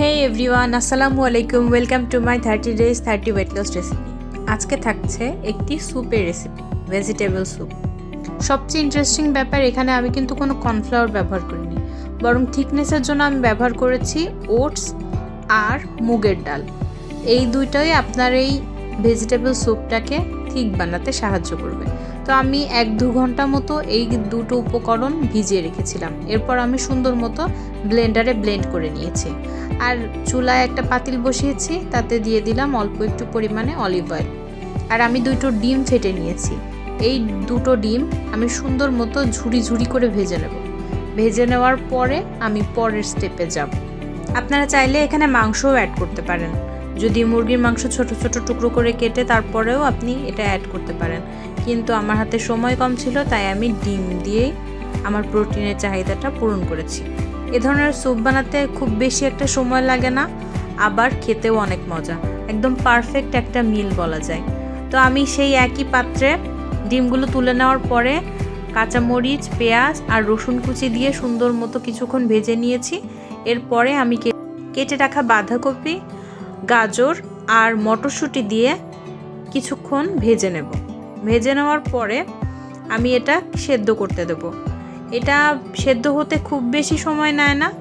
হে everyone আসসালামু আলাইকুম welcome to my thirty days thirty weight loss recipe আজকে থাকছে একটি স্যুপের রেসিপি ভেজিটেবল স্যুপ সবচেয়ে ইন্টারেস্টিং ব্যাপার, এখানে আমি কিন্তু কোনো কর্নফ্লাওয়ার ব্যবহার করিনি। বরং থিকনেসের জন্য আমি ব্যবহার করেছি ওটস আর মুগের ডাল। এই দুইটাই আপনার এই ভেজিটেবল স্যুপটাকে ঠিক বানাতে সাহায্য করবে। তো আমি এক দু ঘণ্টা মতো এই দুটো উপকরণ ভিজিয়ে রেখেছিলাম। এরপর আমি সুন্দর মতো ব্লেন্ডারে ব্লেন্ড করে নিয়েছি। আর চুলায় একটা পাতিল বসিয়েছি, তাতে দিয়ে দিলাম অল্প একটু পরিমাণে অলিভ অয়েল। আর আমি দুটো ডিম ফেটে নিয়েছি। এই দুটো ডিম আমি সুন্দর মতো ঝুড়ি ঝুড়ি করে ভেজে নেব। ভেজে নেওয়ার পরে আমি পরের স্টেপে যাব। আপনারা চাইলে এখানে মাংসও অ্যাড করতে পারেন। যদি মুরগির মাংস ছোট ছোট টুকরো করে কেটে তারপরেও আপনি এটা অ্যাড করতে পারেন। কিন্তু আমার হাতে সময় কম ছিল, তাই আমি ডিম দিয়েই আমার প্রোটিনের চাহিদাটা পূরণ করেছি। এ ধরনের স্যুপ বানাতে খুব বেশি একটা সময় লাগে না, আবার খেতেও অনেক মজা। একদম পারফেক্ট একটা মিল বলা যায়। তো আমি সেই একই পাত্রে ডিমগুলো তুলে নেওয়ার পরে কাঁচামরিচ, পেঁয়াজ আর রসুন কুচি দিয়ে সুন্দর মতো কিছুক্ষণ ভেজে নিয়েছি। এরপরে আমি কেটে রাখা বাঁধাকপি গাজর আর মটরশুঁটি দিয়ে কিছুক্ষণ ভেজে নেব। ভেজে নেওয়ার পরে আমি এটা সেদ্ধ করতে দেব। এটা সেদ্ধ হতে খুব বেশি সময় নেয় না,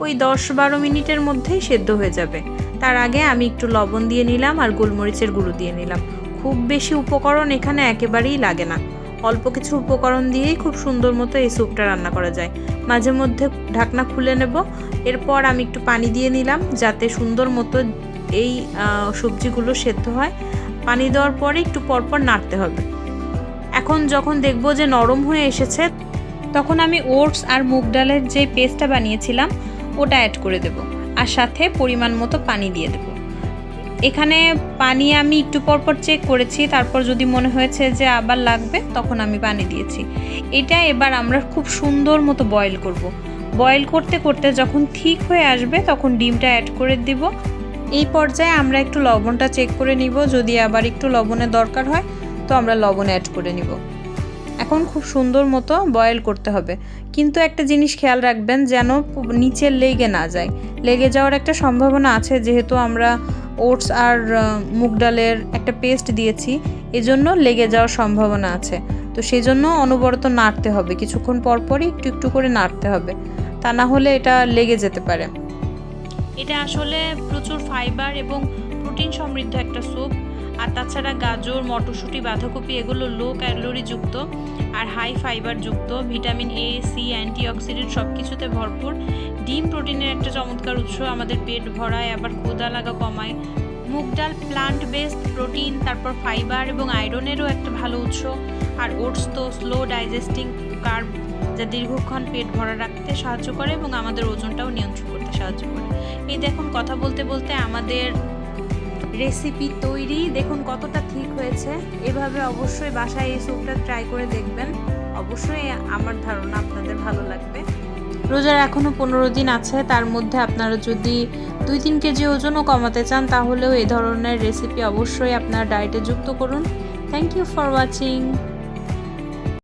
ওই দশ বারো মিনিটের মধ্যেই সেদ্ধ হয়ে যাবে। তার আগে আমি একটু লবণ দিয়ে নিলাম আর গোলমরিচের গুঁড়ো দিয়ে নিলাম। খুব বেশি উপকরণ এখানে একেবারেই লাগে না। অল্প কিছু উপকরণ দিয়েই খুব সুন্দর মতো এই স্যুপটা রান্না করা যায়। মাঝে মধ্যে ঢাকনা খুলে নেব। এরপর আমি একটু পানি দিয়ে নিলাম যাতে সুন্দর মতো এই সবজিগুলো সেদ্ধ হয়। পানি দেওয়ার পরে একটু পরপর নাড়তে হবে। এখন যখন দেখব যে নরম হয়ে এসেছে, তখন আমি ওটস আর মুগ ডালের যে পেস্টটা বানিয়েছিলাম, ওটা অ্যাড করে দেব। আর সাথে পরিমাণ মতো পানি দিয়ে দেব। এখানে পানি আমি একটু পরপর চেক করেছি, তারপর যদি মনে হয়েছে যে আবার লাগবে, তখন আমি পানি দিয়েছি। এটা এবার আমরা খুব সুন্দর মতো বয়েল করব। বয়েল করতে করতে যখন ঠিক হয়ে আসবে, তখন ডিমটা অ্যাড করে দিব। এই পর্যায়ে আমরা একটু লবণটা চেক করে নিব। যদি আবার একটু লবণের দরকার হয়, তো আমরা লবণ অ্যাড করে নিব। এখন খুব সুন্দর মতো বয়েল করতে হবে। কিন্তু একটা জিনিস খেয়াল রাখবেন যেন নিচে লেগে না যায়। লেগে যাওয়ার একটা সম্ভাবনা আছে, যেহেতু আমরা ওটস আর মুগ ডালের একটা পেস্ট দিয়েছি, এজন্য লেগে যাওয়ার সম্ভাবনা আছে। তো সেই জন্য অনবরত নাড়তে হবে। কিছুক্ষণ পর পরই একটু একটু করে নাড়তে হবে। তা না হলে এটা লেগে যেতে পারে। এটা আসলে প্রচুর ফাইবার এবং প্রোটিন সমৃদ্ধ একটা স্যুপ। আর তাছাড়া গাজর, মটরশুঁটি, বাঁধাকপি, এগুলো লো ক্যালোরি যুক্ত আর হাই ফাইবার যুক্ত। ভিটামিন এ সি অ্যান্টিঅক্সিডেন্ট সব কিছুতে ভরপুর। ডিম প্রোটিনের একটা চমৎকার উৎস। আমাদের পেট ভরায়, আবার ক্ষুদা লাগা কমায়। মুগ ডাল প্লান্ট বেসড প্রোটিন তারপর ফাইবার এবং আয়রনেরও একটা ভালো উৎস। আর ওটস তো স্লো ডাইজেস্টিং কার্ব যা দীর্ঘক্ষণ পেট ভরা রাখতে সাহায্য করে এবং আমাদের ওজনটাও নিয়ন্ত্রণ করতে সাহায্য করে। এই দেখুন, কথা বলতে বলতে আমাদের রেসিপি তৈরি। দেখুন কতটা ঠিক হয়েছে। এভাবে অবশ্যই বাসায় এই স্যুপটা ট্রাই করে দেখবেন। অবশ্যই আমার ধারণা আপনাদের ভালো লাগবে। রোজার এখনও পনেরো দিন আছে। তার মধ্যে আপনারা যদি দুই তিন কেজি ওজনও কমাতে চান, তাহলেও এই ধরনের রেসিপি অবশ্যই আপনার ডায়েটে যুক্ত করুন। Thank you for watching